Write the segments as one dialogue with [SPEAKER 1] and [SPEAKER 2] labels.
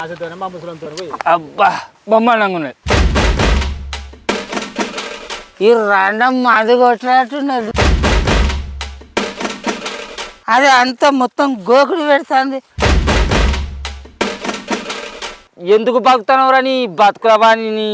[SPEAKER 1] ఆశతోనే మా ముసలంతో పోయి?
[SPEAKER 2] అబ్బా బొమ్మలంగా ఉన్నది ఈ రాండం మాది కొట్టినట్టున్నది. అది అంత మొత్తం గోకుడు పెడుతుంది. ఎందుకు బతుకుతానవరా నీ బతుకులవా నీ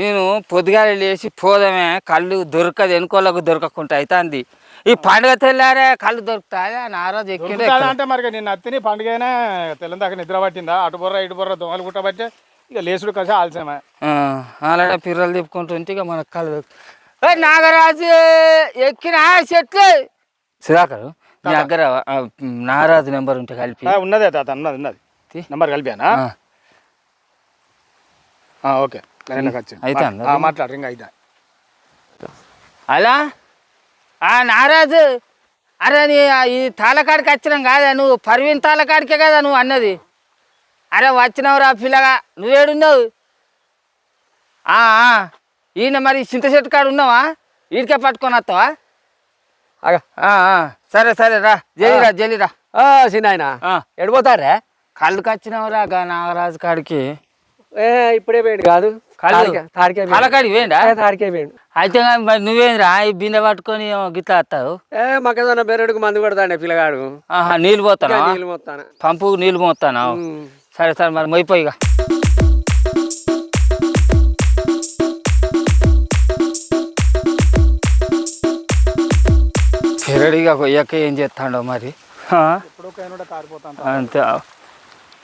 [SPEAKER 2] నేను పొద్దుగాల లేచి పోదామే కళ్ళు దొరకదు ఎనుకోళ్ళకు దొరకకుండా అవుతుంది ఈ పండుగ తెల్లారే కళ్ళు దొరుకుతాయా? నారాజు ఎక్కిండే
[SPEAKER 1] దొరుకుతాదా అంటే మరి నిన్న అత్తిని పండుగైనా తెల్లందాక నిద్ర పట్టిందా? అటు బొర్ర ఇటు బొర్ర దొంగలు గుట్టబట్టే ఇక లేచుడు కలిసి ఆలస్యమే.
[SPEAKER 2] అలాగే పిర్రలు తిప్పుకుంటుంటే ఇక మనకు కళ్ళు నాగరాజు ఎక్కిన చెట్లు. సుధాకర్ నీ దగ్గర ఆ, నాగరాజు నెంబర్ ఉంటే కలిపి.
[SPEAKER 1] ఆ, ఉన్నదే తాత ఉన్నది ఉన్నది. నంబర్ కలిపానా?
[SPEAKER 2] ఆ,
[SPEAKER 1] ఆ, ఓకే. మాట్లాడు ఇంకా అయితే.
[SPEAKER 2] అలా ఆ నారాజు. అరే నీ ఈ తాళకాడికి వచ్చినాం కాదా? నువ్వు పర్వీన్ తాళకాడికే కదా నువ్వు అన్నది. అరే వచ్చినావురా పిల్లగా. నువ్వేడున్నావు. ఈయన మరి చింత చెట్టు కాడు ఉన్నావా? ఈడికే పట్టుకొని వస్తావా. సరే సరే రా. జల్లిరా జల్లిరా.
[SPEAKER 3] చిన్నాయన?
[SPEAKER 2] ఆ.
[SPEAKER 3] ఎడిపోతారే
[SPEAKER 2] కళ్ళుకి వచ్చినావురా గా నాగరాజు కాడికి.
[SPEAKER 3] ఏ ఇప్పుడే పోయిండు కాదు.
[SPEAKER 2] కళ్ళు?
[SPEAKER 3] తాడికే- తాడికే పోయిండు.
[SPEAKER 2] తాళకాడికి పోయిండా?
[SPEAKER 3] ఏ, తాడికే పోయిండు.
[SPEAKER 2] అయితే మరి నువ్వేంద్రా? ఈ బిందె పట్టుకొని గిట్లా వస్తావు?
[SPEAKER 3] ఏ మొక్కజొన్న బెరడుకు మందు కొడతాండే పిల్లగాడు.
[SPEAKER 2] ఆహా నీళ్ళు పోతానా?
[SPEAKER 3] నీళ్ళు మొత్తాన
[SPEAKER 2] పంపు నీళ్ళు పోతానా? సరే సరే మరి మొయ్యిపోయిగా పెరడిగా కొయ్యక ఏం చేస్తాడో మరి? అంతే.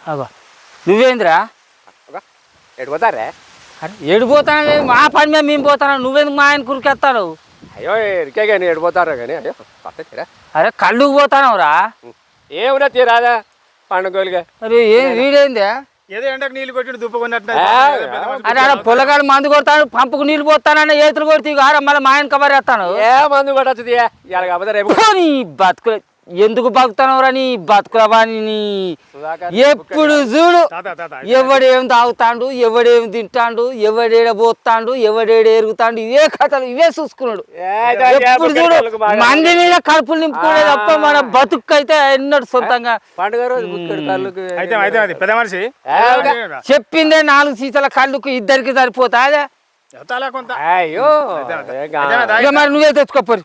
[SPEAKER 2] అబ్బా. నువ్వేంద్రా?
[SPEAKER 3] ఎడిపోతారే
[SPEAKER 2] ఏడిపోతాను మా పని మీద మేము పోతాను నువ్వెందుకు మా ఆయన కురికెత్తాను?
[SPEAKER 3] అయ్యో ఎరికే కానీ ఎడిపోతారా కానీ అయ్యో
[SPEAKER 2] అరే కళ్ళుకు పోతానవురా.
[SPEAKER 3] ఏమున్నా తీరాదా పండుగలుగా?
[SPEAKER 2] అరే ఏం వీడేందే?
[SPEAKER 1] ఏదో ఎండకు నీళ్ళు కొట్టి దుప్ప కొన్నట్టు
[SPEAKER 2] అరే అరే పొలగాడు మందు కొడతాడు పంపుకు నీళ్ళు పోతానన్న ఏతులు కొడితే ఆడ మళ్ళీ మా ఆయన కబర్ వేస్తాను
[SPEAKER 3] ఏ మందు కొట్టచ్చు ఇవాళ కాకపోతే రేపు
[SPEAKER 2] ఎందుకు బతుకుతానవరా నీ బతుకులవా ఎప్పుడు చూడు ఎవడేం తాగుతాండు ఎవడేం తింటాండు ఎవడేడ పోతాండు ఎవడేడ ఎరుగుతాండు ఇవే కథలు ఇవే చూసుకున్నాడు. ఎప్పుడు చూడు మంది మీద కడుపులు నింపుకునే తప్ప మన బతుకు అయితే ఎన్నడు సొంతంగా చెప్పిందే నాలుగు సీసాల కళ్ళుకు ఇద్దరికి సరిపోతా అదే
[SPEAKER 1] చెప్తాలా కొంత?
[SPEAKER 3] అయ్యో!
[SPEAKER 2] ఇక మరి నువ్వే తెచ్చుకోపోరు.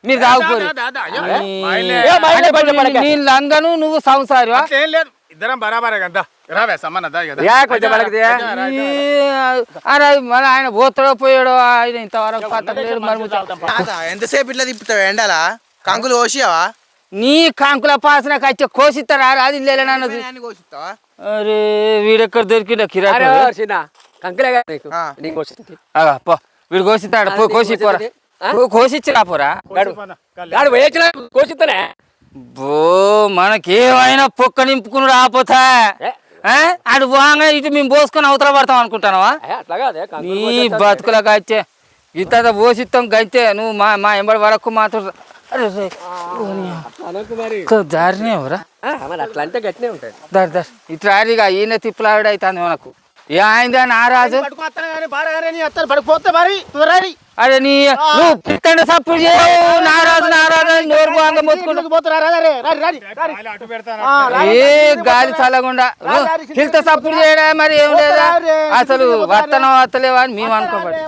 [SPEAKER 2] మీరు లంగను నువ్వు సంసారి
[SPEAKER 1] ఏం లేదు. ఇద్దరం బరాబరే కదా. రావే
[SPEAKER 2] అరే మరి ఆయన పోతాడో పోయాడో ఆయన ఇంతవరకు
[SPEAKER 4] ఎంతసేపు ఇట్లా తిప్పుతావు ఎండలా? కంకులు కోసియావా?
[SPEAKER 2] నీ కాంకుల పాసన కచ్చే కోసిస్తారా? అది లేనన్నది
[SPEAKER 4] కోసిస్తావా?
[SPEAKER 2] అరే వీడెక్కడ దొరికిండ
[SPEAKER 3] అరే కదా నీకు. నీకు వచ్చింది
[SPEAKER 2] పో. వీడు కోసిస్తాడు పో కోసి పోరా. పో, కోసిచ్చి
[SPEAKER 3] గాడు కోసిస్తానే
[SPEAKER 2] బో మనకేమైనా పొక్క నింపుకున్నాడు ఆపోతా? అటు పోగా ఇటు మేము పోసుకొని అవతల పడతాం అనుకుంటానవా? నీ. బతుకుల గచ్చే ఇంత పోసిస్తాం గంతే నువ్వు మా మా ఎంబడి వరకు మాత్రం దారినే ఎవరా?
[SPEAKER 3] అట్లా అంటే గట్టినే ఉంటాయి
[SPEAKER 2] దారి దారి. ఇట్లా ఈయన తిప్పులావిడ అవుతుంది మనకు. నారాజు
[SPEAKER 1] పడిపోతే మరి తుదరాడి
[SPEAKER 2] అరే నీ నువ్వు పిట్టండి సప్పుడు చేయవు నారాజు నారాజు అని నోరు బాగా మొత్తుకుంటూ
[SPEAKER 1] పోతారా రే రాడి రాడి అటు పెడతాను
[SPEAKER 2] ఏ గాలి చల్లకుండా కిల్త సప్పుడు చేయడా మరి ఏం లేదా అసలు వత్తనం వత్తలేవా అని మేము అనుకోబడి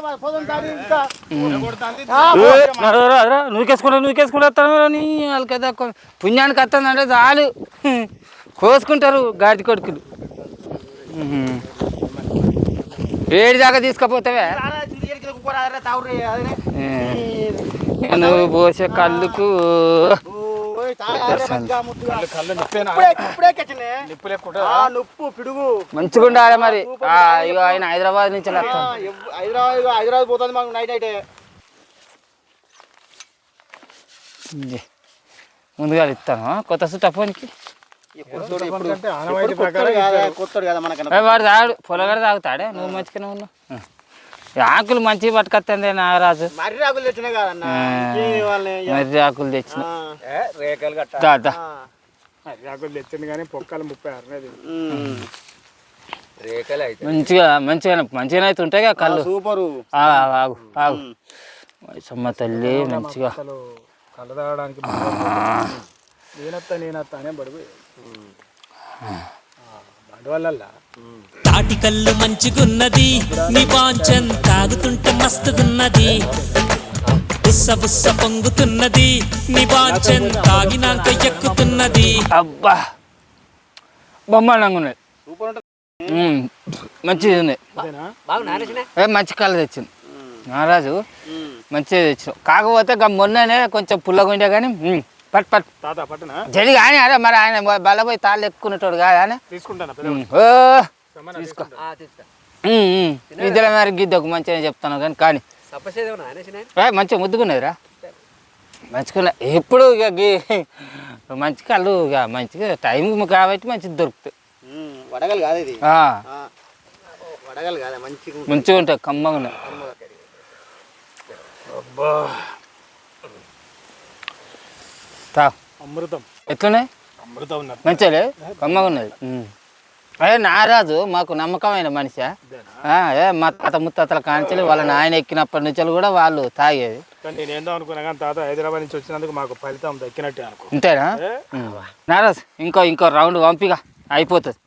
[SPEAKER 2] నూకేసుకుంటా నూకేసుకుంటా వస్తాను నీ పుణ్యానికి వస్తుందంటే చాలు. కోసుకుంటారు గాడి కొడుకులు. ఏడు దాకా తీసుకపోతావే. నువ్వు పోసే కళ్ళుకు. మంచిగా ఉండాలి మరి. ఆ, ఇగో ఆయన హైదరాబాద్ నుంచి
[SPEAKER 4] హైదరాబాద్ హైదరాబాద్ పోతుంది మాకు నైట్ నైట్
[SPEAKER 2] ముందుగా ఇస్తాను కొత్త సుట్ట ఫోన్కి. వాడు తాడు పొలగడ తాగుతాడే నువ్వు మంచిగానే ఉన్నావు. ఆకులు మంచిగా పట్టుకొస్తుంది నాగరాజు.
[SPEAKER 4] మర్రి తెచ్చినా
[SPEAKER 2] ఆకులు తెచ్చిన.
[SPEAKER 4] ఆ,
[SPEAKER 3] రేఖలు గట్ట
[SPEAKER 2] దా దా.
[SPEAKER 4] ఆ.
[SPEAKER 1] యాకులు తెచ్చింది కానీ పొక్కలు ముప్పై
[SPEAKER 3] అయితే.
[SPEAKER 2] మంచిగా మంచిగా మంచిగా అయితే ఉంటాయి కదా కళ్ళు.
[SPEAKER 4] సూపరు.
[SPEAKER 2] ఆగు, ఆగు. మైసమ్మ తల్లి మంచిగా.
[SPEAKER 1] కళ్ళు తాగడానికి నేనత్త నేనత్త అనే పడిపోయి బండివల్ల
[SPEAKER 5] తాటి కళ్ళు మంచిగున్నది నీ బాంచన్ తాగుతుంటే మస్తుగున్నది. బుస్స బుస్స పొంగుతున్నది నీ బాంచన్ తాగినాక ఎక్కుతున్నది.
[SPEAKER 2] అబ్బా! బొమ్మలంగా ఉన్నాయి ఉమ్, మంచిది ఉన్నాయి ఏ మంచి కళ్ళు తెచ్చింది. మహారాజు మంచిగా తెచ్చిన. కాకపోతే గా మొన్ననే కొంచెం పుల్లగా ఉండే కానీ పట్ పట్.
[SPEAKER 1] తాత పట్టున?
[SPEAKER 2] జడి కానీ అరే మరి ఆయన బలపోయి తాళ్ళు ఎక్కుకునేటోడు కాదు ఆయన. ఓ తీసుకో. ఇద్దరు మరి గిద్దకు మంచిగా చెప్తాను కానీ కానీ. ఏ, మంచిగా ముద్దుకున్నదిరా మంచిగా ఎప్పుడు ఇక గీ- మంచి కళ్ళు ఇక మంచిగా టైం కాబట్టి మంచిగా దొరుకుతాయి.
[SPEAKER 4] వడగలు కాదు ఇది.
[SPEAKER 2] ఆ,
[SPEAKER 4] వడగలు కాదు? మంచిగా
[SPEAKER 2] మంచిగా ఉంటాయి కమ్మగా ఉన్నాయి.
[SPEAKER 1] అబ్బా.
[SPEAKER 2] తా.
[SPEAKER 1] అమృతం.
[SPEAKER 2] ఎట్లున్నాయి?
[SPEAKER 1] అమృతం ఉన్నది.
[SPEAKER 2] మంచిగా కమ్మగా ఉన్నది. అదే నారాజు మాకు నమ్మకమైన మనిషి ఏ మా తాత ముత్తాతల కాంచెలు వాళ్ళ నాయన ఎక్కినప్పటి నుంచి కూడా వాళ్ళు తాగేది.
[SPEAKER 1] నేను ఏందో అనుకున్నా కానీ తాత హైదరాబాద్ నుంచి వచ్చినందుకు మాకు ఫలితం దక్కినట్టే అనుకో.
[SPEAKER 2] అంతేనా. నారాజ్ ఇంకో ఇంకో రౌండ్ వంపిగా. అయిపోతుంది.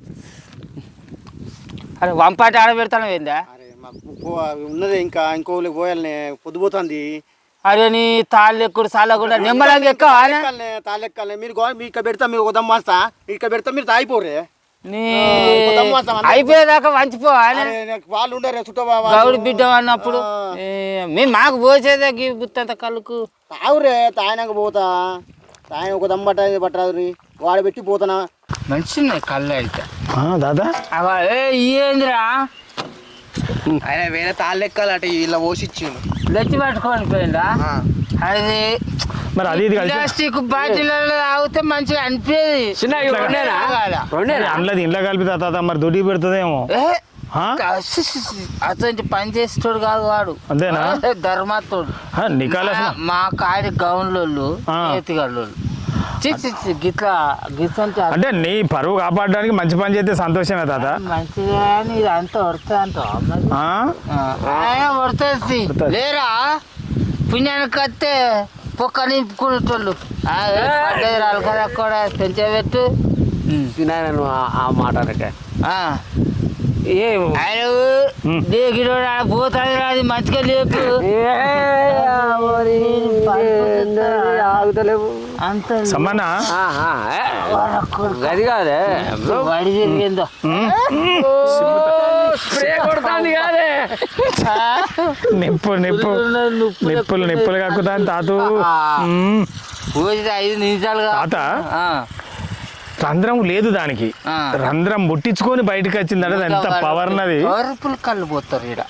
[SPEAKER 2] అరే వంపాటి ఆడబెడతాను ఏందా
[SPEAKER 4] అరే మాకు ఉన్నది ఇంకా ఇంకో ఊళ్ళకి పోయాలనే పొద్దుపోతుంది.
[SPEAKER 2] అరే నీ తాళ్ళు ఎక్కుడు సాలకుండా నిమ్మలంగా ఎక్కువ
[SPEAKER 4] తాలెక్కాలనే మీరు ఇక్కడ పెడతా మీరు ఉదయం మాస్తా. ఇక్కడ పెడతా మీరు తాగిపోరే
[SPEAKER 2] నీ. అయిపోయేదాకా వంచిపో ఆయన
[SPEAKER 4] అరే, నాకు వాళ్ళు ఉండరు చుట్టూ
[SPEAKER 2] గౌడి బిడ్డ అన్నప్పుడు. ఏ, మేము మాకు పోసేదే గీ బుత్తంత కళ్ళుకు.
[SPEAKER 4] తాగురే తాగినాక పోతా. తాగిన ఒక దమ్ బట్ట పట్టరాదు వాడు పెట్టి పోతానా?
[SPEAKER 2] మంచి కళ్ళు అయితే.
[SPEAKER 1] దాదా?
[SPEAKER 2] అవా ఏ ఏందిరా
[SPEAKER 4] ఆయన వేరే తాళ్ళెక్కాలట ఇలా పోసిచ్చిండు.
[SPEAKER 2] లచ్చి పట్టుకొని పోయిందా అది
[SPEAKER 1] మరి అది ఇది
[SPEAKER 2] ప్లాస్టిక్ బాటిల్లో తాగితే మంచిగా అనిపించేది తాగాల.
[SPEAKER 1] అందులో ఇంట్లో కలిపి తాత మరి దొడ్డి పెడుతుందేమో?
[SPEAKER 2] అతనికి పని చేసేటోడు కాదు వాడు.
[SPEAKER 1] అంతేనా? నీకాలేసిన
[SPEAKER 2] మా- కాడి గౌన్లోళ్ళు
[SPEAKER 1] ఆ.
[SPEAKER 2] చి చి, చి, గిట్లా గిట్లంటే
[SPEAKER 1] అంటే నీ పరువు కాపాడడానికి మంచి పని చేస్తే సంతోషమే తాత.
[SPEAKER 2] మంచిగా అని ఇది అంతా వడతా అంటావా. మరి?
[SPEAKER 1] ఆ?
[SPEAKER 2] ఆయన పడుతుంది
[SPEAKER 1] పడుతుంది.
[SPEAKER 2] లేరా? పుణ్యానికి వస్తే పొక్క నింపుకునేటోళ్ళు. కదా కూడా పెంచబెట్టు.
[SPEAKER 3] తినాను ఆ మాట అనకే
[SPEAKER 2] ఆ.
[SPEAKER 3] ఏ
[SPEAKER 2] ఆయన రాదు మంచిగా లేపు.
[SPEAKER 3] ఆగుతలేవు. గది కాదే.
[SPEAKER 2] వడి తిరిగిందో
[SPEAKER 3] స్ప్రే కొడుతుంది కాదే.
[SPEAKER 1] నిప్పు నిప్పు. నిప్పులు నిప్పులు కక్కుతాను తాతు?
[SPEAKER 2] ఐదు నిమిషాలు
[SPEAKER 1] తాత? రంధ్రం లేదు దానికి. రంధ్రం ముట్టించుకొని బయటకు వచ్చిందంటే అది ఎంత పవర్ ఉన్నది?
[SPEAKER 2] పవర్ఫుల్ కళ్ళు పోతారు ఈడ.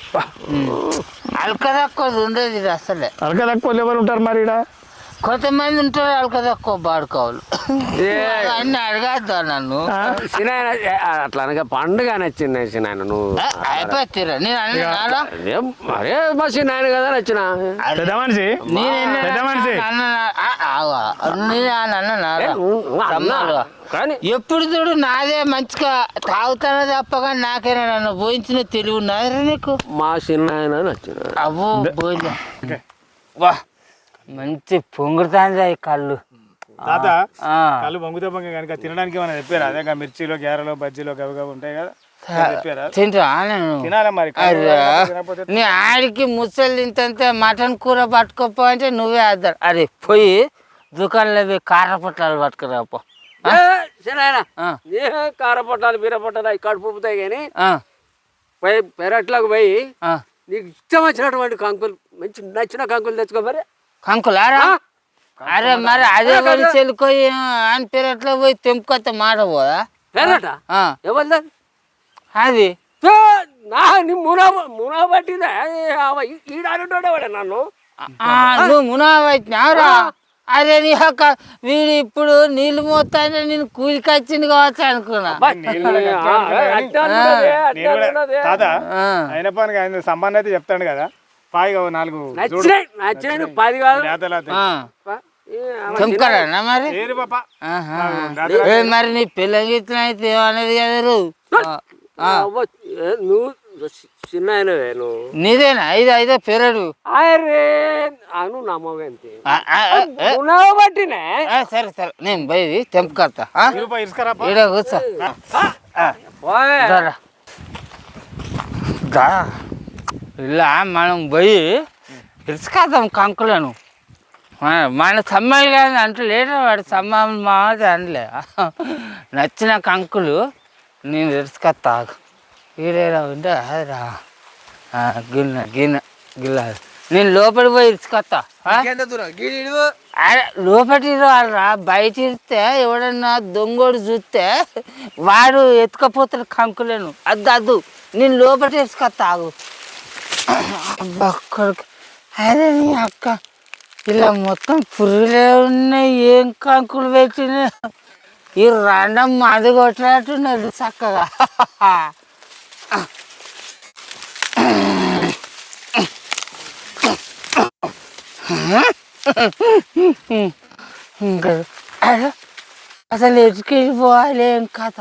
[SPEAKER 2] అల్క తక్కువ ఉండేది అసలే.
[SPEAKER 1] అలక తక్కువ ఎవరు ఉంటారు మరి ఈడ?
[SPEAKER 2] కొంతమంది ఉంటారు అల్క తక్కువ బాడుకోవాలి అన్ని అడగద్దా నన్ను?
[SPEAKER 3] సినాయన అట్లా అనగా పండుగ నచ్చింది సినాయన నువ్వు.
[SPEAKER 2] అయిపోతారా నేను అన్నా
[SPEAKER 3] అరే మా సినాయన కదా నచ్చిన.
[SPEAKER 1] పెద్ద మనిషి. మనిషి.
[SPEAKER 2] ఎప్పుడు చూడు నాదే మంచిగా తాగుతానే తప్పగా నాకైనా నన్ను పోయించిన తెలివి ఉన్నదిరా నీకు?
[SPEAKER 3] మా సినాయన నచ్చిన.
[SPEAKER 2] అవ్వో వా. మంచి పొంగుతాంది కళ్ళు.
[SPEAKER 1] తాత
[SPEAKER 2] ఆ.
[SPEAKER 1] కళ్ళు పొంగితే పొంగ కనుక తినడానికి ఏమైనా చెప్పారా? అదే మిర్చిలో గ్యారెలో బజ్జీలో గవి గవి ఉంటాయి కదా?
[SPEAKER 2] నీ ఆడికి ముసలి తింటే మటన్ కూర పట్టుకోపో అంటే నువ్వే అద్దారు. అరే పోయి దుకాణంలో పోయి కార పొట్లాలు పట్టుకురాపో.
[SPEAKER 3] ఏ కార పొట్టాలు బీర పొట్టాలు అవి కడుపు ఉబ్బుతాయి కానీ
[SPEAKER 2] ఆ,
[SPEAKER 3] పోయి పెరట్లోకి పోయి
[SPEAKER 2] ఆ.
[SPEAKER 3] నీకు ఇష్టం వచ్చినటువంటి కంకులు మంచి నచ్చిన కంకులు తెచ్చుకో మరి.
[SPEAKER 2] కంకులారా అరే మరి అదే పని చెల్లుకోయి అని పెరట్లో పోయి తెంపుకొస్తే మాట పోదా
[SPEAKER 3] పెరట
[SPEAKER 2] ఆ,
[SPEAKER 3] ఎవరిదా
[SPEAKER 2] అది
[SPEAKER 3] తో, నా నీ మునా మునా పట్టిందా ఈడాడుంటాడే నన్ను
[SPEAKER 2] ఆ, నువ్వు మునా అరే నీ యొక్క వీడు ఇప్పుడు నీళ్ళు మోస్తానే నేను కూలికి వచ్చింది కావచ్చు అనుకున్నా
[SPEAKER 1] సంబంధం అయితే చెప్తాడు కదా పాయిగా నాలుగు
[SPEAKER 3] నచ్చినాయి నచ్చినాయి నువ్వు పది కాదు.
[SPEAKER 2] మరి. ఏ నీ పిల్లకి ఇట్లా అయితే ఏమన్నది కదా రు? ఆ, ఆ.
[SPEAKER 3] అవ్వ, ఏ, నువ్వు చిన్న అయినవే నువ్వు.
[SPEAKER 2] నీదేనా? ఐదు ఐదో పెరడు.
[SPEAKER 3] అరే అను పట్టినే?
[SPEAKER 2] ఆ, సరే సరే. నేను పోయి తెంపుకొస్తా. కూర్చో. ఇలా మనం పోయి ఇసుకాదాం కంకులను మన- మన సమ్మాయిలు కానీ అంటే లేడు వాడు సమ్మాయిలు మాది అనలే నచ్చిన కంకులు నేను ఇసుకొస్తా ఆగు ఈడేరా ఉంటే అదిరా గిన్నె గిన్నె గిల్ల నేను లోపలికి పోయి ఇసుకొస్తా లోపలికి రావాలరా బయట ఇస్తే ఎవడన్నా దొంగోడు చూస్తే వాడు ఎత్తుకపోతాడు కంకులేను అద్దు అద్దు నేను లోపలికి వేసుకొస్తా ఆగు అబ్బా అదే అరే నీ అక్క ఇలా మొత్తం పురుగులే ఉన్నాయి ఏం కంకులు పెట్టినా ఈ రాండం మాది కొట్లాడుతున్నది చక్కగా. ఇంకా అరే, అసలు ఎటుకెళ్ళిపోవాలి ఏం కథ?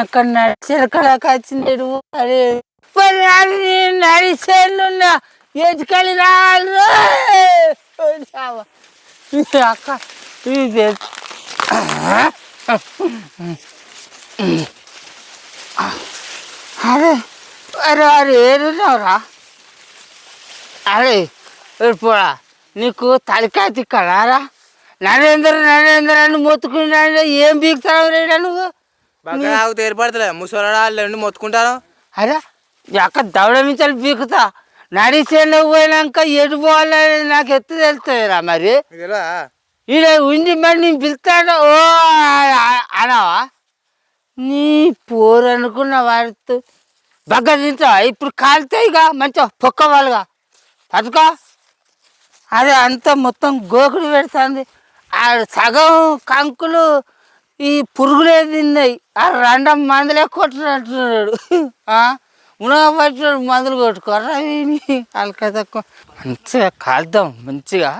[SPEAKER 2] అక్కడ నడిచెలకడానికి వచ్చింది పోవాలి? అది నేను నడిచేళ్ళున్నా ఎటుకెళ్ళి రావాలి అక్క ఇది అరే అరే అరే ఏడున్నావురా? అరే పోడా నీకు తలకాయ తిక్కడారా నరేంద్ర నరేంద్ర అని మొత్తుకున్నాడు ఏం బీగుతావు రేడా నువ్వు?
[SPEAKER 6] బాగా నాకు తేలిపడతలే ముసలాడా రెండు మొత్తుకుంటాను
[SPEAKER 2] అరే ఎక్క దవడ నుంచి బీకుతా నడిచేలో పోయినాక ఎటు పోవాలని నాకు ఎత్తు తెలుస్తుందిరా మరి.
[SPEAKER 6] ఇలా
[SPEAKER 2] ఈడ ఉండి మరి నేను పిలుస్తాడు. ఓ అనవా? నీ పోరు అనుకున్న వాడితో బగ్గ తింటావా? ఇప్పుడు కాలుతాయిగా మంచిగా పొక్క వాళ్ళుగా. పట్టుకో. అదే అంతా మొత్తం గోకుడు పెడుతుంది. ఆ సగం కంకులు ఈ పురుగులే తిన్నాయి. ఆ రెండం మందులే కొట్టినట్టున్నాడు. పట్టినాడు మందులు కొట్టుకోరా అలక తక్కువ మంచిగా కాలుద్దాం మంచిగా.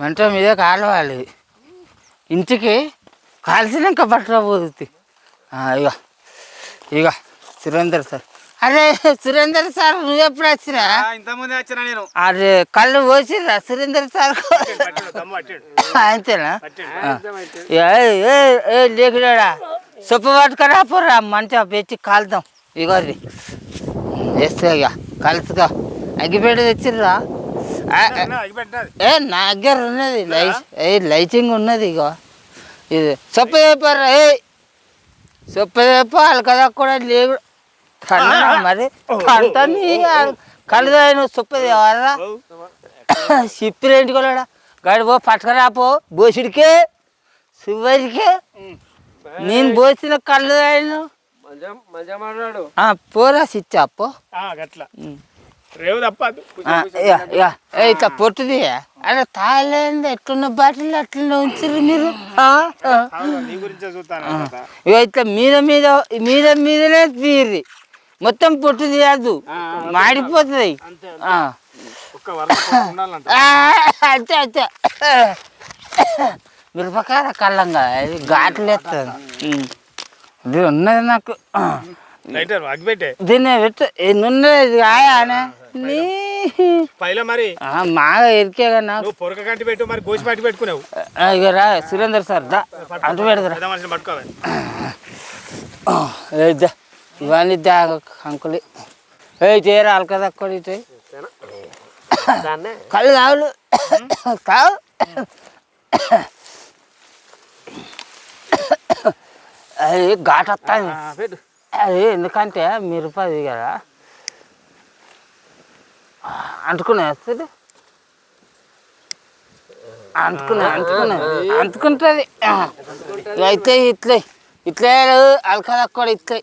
[SPEAKER 2] మంట మీద కాలవాలి. ఇంటికి కాల్చినాక పట్టకపోతుంది ఇక ఇక సురేందర్ సార్. అరే సురేందర్ సార్ నువ్వు ఎప్పుడు వచ్చినా?
[SPEAKER 1] ఇంతకుముందే వచ్చిన నేను.
[SPEAKER 2] అరే కళ్ళు పోసిరా సురేందర్ సార్. అంతేనా? ఏ లేకుడా? సొప్ప పట్టుకరా పోరా మంచిగా పెట్టి కాలుదాం. ఇగోది. వేస్తే ఇక కలుసుకో. అగ్గిపేట తెచ్చిర్రా? ఏ నా దగ్గర ఉన్నది లైట్ ఏ లైటింగ్ ఉన్నది ఇగో. ఇది సొప్ప చెప్పారా ఏ. సొప్ప చెప్పాలి కదా కూడా లేవు. కన్నా మరి అంత కలదాయను సొప్ప తేవారా సిప్పిరేంటి కూడా గాడి పో పట్టుకరా పో. బోసిడికే సువ్వరికే. నేను పోసిన కళ్ళు
[SPEAKER 3] మాట్లాడు
[SPEAKER 2] పోరా సిచ్చా పో.
[SPEAKER 1] గట్ల. రేవు తప్పదు
[SPEAKER 2] ఇట్లా పొట్టుది? అరే తాగలేదు ఎట్లున్న బాటిల్ అట్లనే ఉంచారు మీరు? ఆ, ఆ.
[SPEAKER 1] నీ గురించే చూస్తాను
[SPEAKER 2] ఇక ఇట్లా మీద మీద మీద మీదనే తీరి. మొత్తం పొట్టు తీయద్దు మాడిపోతుంది. అంతే అంతే. మిరపకాయ కళ్ళంగా ఇది ఘాట్లు ఎత్తుంది ఇది ఉన్నది నాకు దీన్ని పెట్టు. ఎన్ని ఉన్నది ఇది కాయానే నీ.
[SPEAKER 1] పైలో మరి.
[SPEAKER 2] ఆ, మాగా ఎరికేగా నాకు.
[SPEAKER 1] పొరక కంటి పెట్టు మరి గోసి పట్టి పెట్టుకున్నావు.
[SPEAKER 2] ఆ, ఇక రా సురేందర్ సార్ దా. అంటు దా. ఇవన్నీ దా అంకులు. ఏ చేయరా అలక తక్కువ ఇటు.
[SPEAKER 3] దాన్నే.
[SPEAKER 2] కళ్ళు కావులు. కావు. అది ఘాట్
[SPEAKER 3] పెట్టు.
[SPEAKER 2] అది ఎందుకంటే మిరపది కదా? అంటుకునే వస్తుంది. అంటుకునే అంటుకునే అంటుకుంటుంది. అయితే ఇట్లే ఇట్లే అలక తక్కువ ఇట్లే.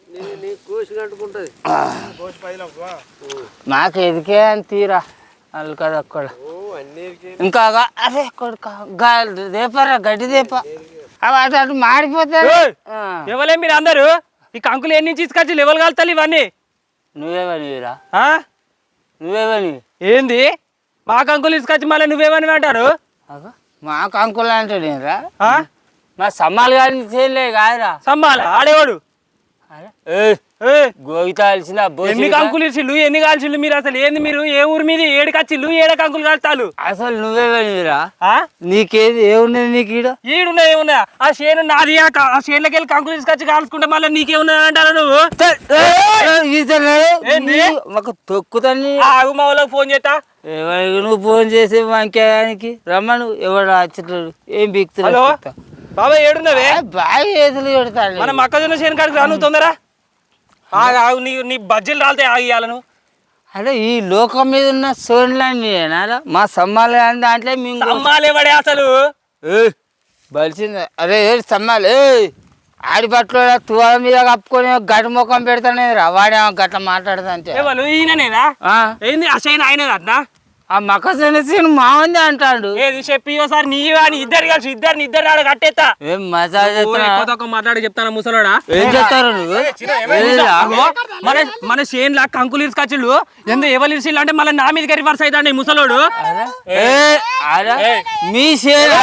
[SPEAKER 2] నాకు ఎదికే అని తీరా అలక తక్కువ
[SPEAKER 3] ఓ అన్ని
[SPEAKER 2] ఇంకా అరే కొడుక గా- దేపరా గడ్డి దేప అవి అటు అటు మాడిపోతాయి ఆ.
[SPEAKER 7] ఎవలే మీరు అందరూ? ఈ కంకులు ఎన్ని తీసుకొచ్చి లెవెల్ కాలుతారు ఇవన్నీ?
[SPEAKER 2] నువ్వేవనిరా
[SPEAKER 7] ఆ?
[SPEAKER 2] నువ్వేవని?
[SPEAKER 7] ఏంది? మా కంకులు తీసుకొచ్చి మళ్ళీ నువ్వేమని అంటారు?
[SPEAKER 2] అగో, మాకు అంకుల్
[SPEAKER 7] ఆ?
[SPEAKER 2] మా సమ్మాలు కానీ చేయలే కాదురా.
[SPEAKER 7] సమ్మాల? ఆడేవాడు?
[SPEAKER 2] అరే, ఏయ్, గోగి తాల్చిన
[SPEAKER 7] ఎన్ని కంకులు ఇచ్చిళ్ళు ఎన్ని కాల్చిళ్ళు మీరు అసలు? ఏంది మీరు? ఏ ఊరి మీద? ఏడు కచ్చిళ్ళు ఏడ కంకులు కాల్తాలు
[SPEAKER 2] అసలు నువ్వే వెళ్ళిరా.
[SPEAKER 7] ఆ?
[SPEAKER 2] నీకేది? ఏమున్నది నీకు ఈడ?
[SPEAKER 7] ఈడున్నా ఏమున్నా? ఆ చేను నాది ఆ క- ఆ చేనులకి వెళ్ళి కంకులు తీసుకొచ్చి కాల్చుకుంటే మళ్ళీ నీకేమున్నా అంటారు నువ్వు?
[SPEAKER 2] మాకు తొక్కుతాన్ని.
[SPEAKER 7] ఆగు మా వాళ్ళకి ఫోన్ చేస్తా
[SPEAKER 2] ఎవరికి నువ్వు ఫోన్ చేసి వంకాయానికి రమ్మను. ఎవడు వచ్చేటాడు ఏం బిక్తులు
[SPEAKER 7] బాబాయ్ ఏడున్నావే?
[SPEAKER 2] బాగా ఏదులు పెడతాడు
[SPEAKER 7] మన మొక్కజొన్న చేను కాడికి రా నువ్వు తొందర నీ నీ బజ్జీలు రాలితే ఆగి ఇయ్యాల నువ్వు.
[SPEAKER 2] అరే ఈ లోకం మీద ఉన్న సోన్లన్నీ మా సమ్మాలు కానీ దాంట్లో మేము
[SPEAKER 7] అమ్మాలే పడే అసలు?
[SPEAKER 2] బలిసింది. అరే ఏ సమ్మాలు? ఆడి బట్టలు తువాల మీద కప్పుకొని గడ్డ ముఖం పెడతానే రా. వాడేమో గట్ల మాట్లాడతా అంటే
[SPEAKER 7] ఈయననేనా? ఏంది ఆ చేను ఆయన అట్నా?
[SPEAKER 2] ఆ మక్కసిన సీన్ మావంది అంటాడు.
[SPEAKER 7] ఏది చెప్పి ఒకసారి నీ కానీ ఇద్దరు కలిసి ఇద్దరిని ఇద్దరు ఆడ కట్టేస్తా
[SPEAKER 2] ఏం
[SPEAKER 7] తక్కువ మాట్లాడి చెప్తాను ముసలోడా?
[SPEAKER 2] ఏం చెప్తారు
[SPEAKER 7] మన మన చేనులా కంకులు ఇరుసుకొచ్చిళ్ళు ఎందుకు ఎవరు ఇరిసిల్లు అంటే మళ్ళీ నా మీదకి రివర్స్ అవుతాండి ముసలోడు.
[SPEAKER 2] మీ షేర్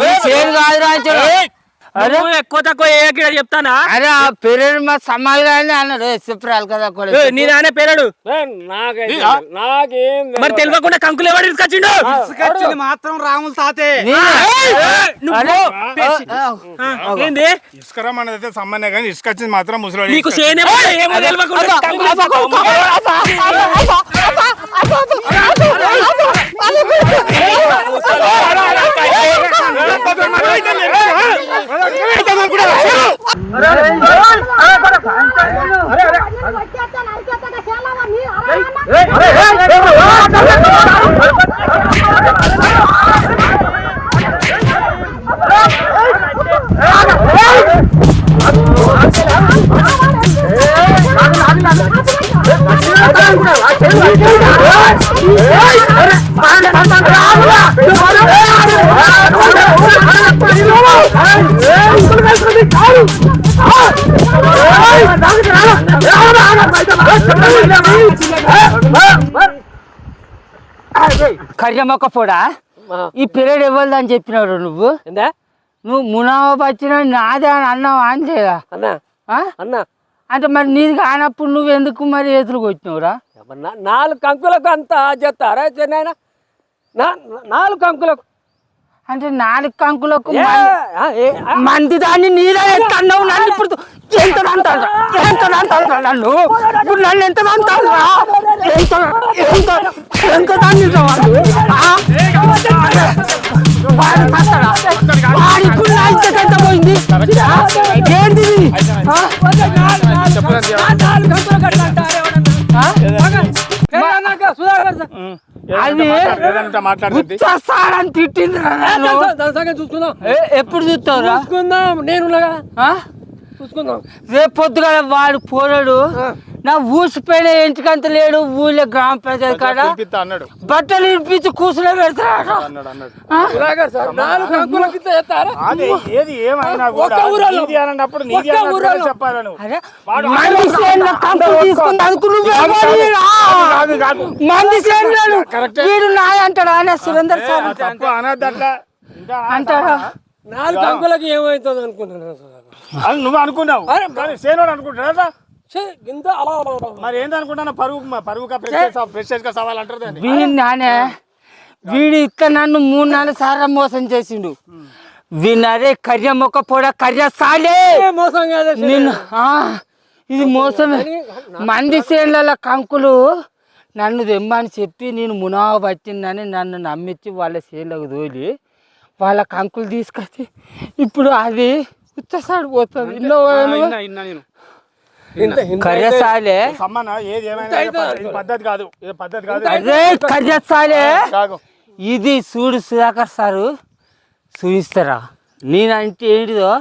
[SPEAKER 2] మీ షేర్ కాదురా అని చెప్పు. అరే
[SPEAKER 7] నువ్వు ఎక్కువ తక్కువ ఏ గిడ చెప్తానా
[SPEAKER 2] అరే ఆ పెరడు మా సమ్మాలు కానీ అన్నాడు చెప్పరాలు కదా కూడా
[SPEAKER 7] నీ నానే పేరాడు మరి తెలియకుండా కంకులు ఎవరు ఇరుసుకొచ్చిండు
[SPEAKER 1] మాత్రం రాములు తాతే
[SPEAKER 7] ఏంది
[SPEAKER 1] ఇసుకరా మనదైతే సంబంధం కానీ ఇసుక వచ్చింది మాత్రం ముసలి
[SPEAKER 7] నీకు చేనే ఏమో తెలియకుండా Hey!
[SPEAKER 2] కర్యమొక్క పొడా ఈ పీరియడ్ ఇవ్వదు అని చెప్పినాడు నువ్వు నువ్వు మునావా వచ్చిన నాదే అని అన్నావు అనలేదా
[SPEAKER 3] అన్నా.
[SPEAKER 2] ఆ?
[SPEAKER 3] అన్నా.
[SPEAKER 2] అంటే మరి నీది కానప్పుడు నువ్వు ఎందుకు మరి ఎదురు వచ్చినావురా?
[SPEAKER 3] నాలుగు కంకులకు అంత చెప్తారా నాయన నాలుగు కంకులకు.
[SPEAKER 2] అంటే నాలుగు కంకులకు మంది- దాన్ని నీరే ఎంత అన్నావు నన్ను ఇప్పుడు ఎంత అంటాడు ఎంత అంటాడు నన్ను? ఇప్పుడు నన్ను ఎంత అంటాడు ఎంత ఎంత ఎంత దాన్ని వాడు? వాడు ఇప్పుడు నా ఎంత పోయింది? ఏంటిది
[SPEAKER 3] సుధాకర్.
[SPEAKER 2] అది తిట్టింది
[SPEAKER 3] చూసుకుందాం.
[SPEAKER 2] ఏ- ఎప్పుడు చూస్తావురా?
[SPEAKER 3] చూసుకుందాం నేను
[SPEAKER 2] ఆ?
[SPEAKER 3] చూసుకుందాం.
[SPEAKER 2] రేపు పొద్దుగాల వాడు పోరాడు. నా ఊసిపోయిన ఇంటికంత లేడు ఊళ్ళో గ్రామ పంచాయతీ కాడ? బట్టలు ఇప్పించి కూర్చునే పెడతాడు మంది వీడు? నాయ అంటాడు? ఆయన సురేందర్ సార్ అంటాడా.
[SPEAKER 3] నాలుగు ఏమవుతుంది అనుకుంటున్నాను సుధాకర్
[SPEAKER 1] అది నువ్వు అనుకున్నావు. కానీ
[SPEAKER 3] అలా.
[SPEAKER 1] మరి ఏందనుకుంటున్నా పరువు పరువుగా ప్రెస్టేజ్గా సవాల్ అంటారు
[SPEAKER 2] వీడి నానే వీడు ఇక్క నన్ను మూడు నాలుగు సార్లు మోసం చేసిండు. వీడు అరే కర్య మొక్క పొడ కర్య సాలే!
[SPEAKER 3] ఏ మోసం కాదు
[SPEAKER 2] నిన్ను ఆ, ఇది మోసమే. మంది చేనుల కంకులు నన్ను తెమ్మని చెప్పి నేను మునావ పట్టిందని నన్ను నమ్మించి వాళ్ళ చేనులకు తోలి వాళ్ళ కంకులు తీసుకొచ్చి ఇప్పుడు అది ఉచ్చసాడు పోతుంది. ఇన్నో
[SPEAKER 1] సమ్మన? ఏది ఏమైనా ఇది పద్ధతి కాదు. ఇది పద్ధతి కాదు.
[SPEAKER 2] ఇది చూడు సుధాకర్ సారు చూపిస్తారా నేనంటే ఏంటిదో?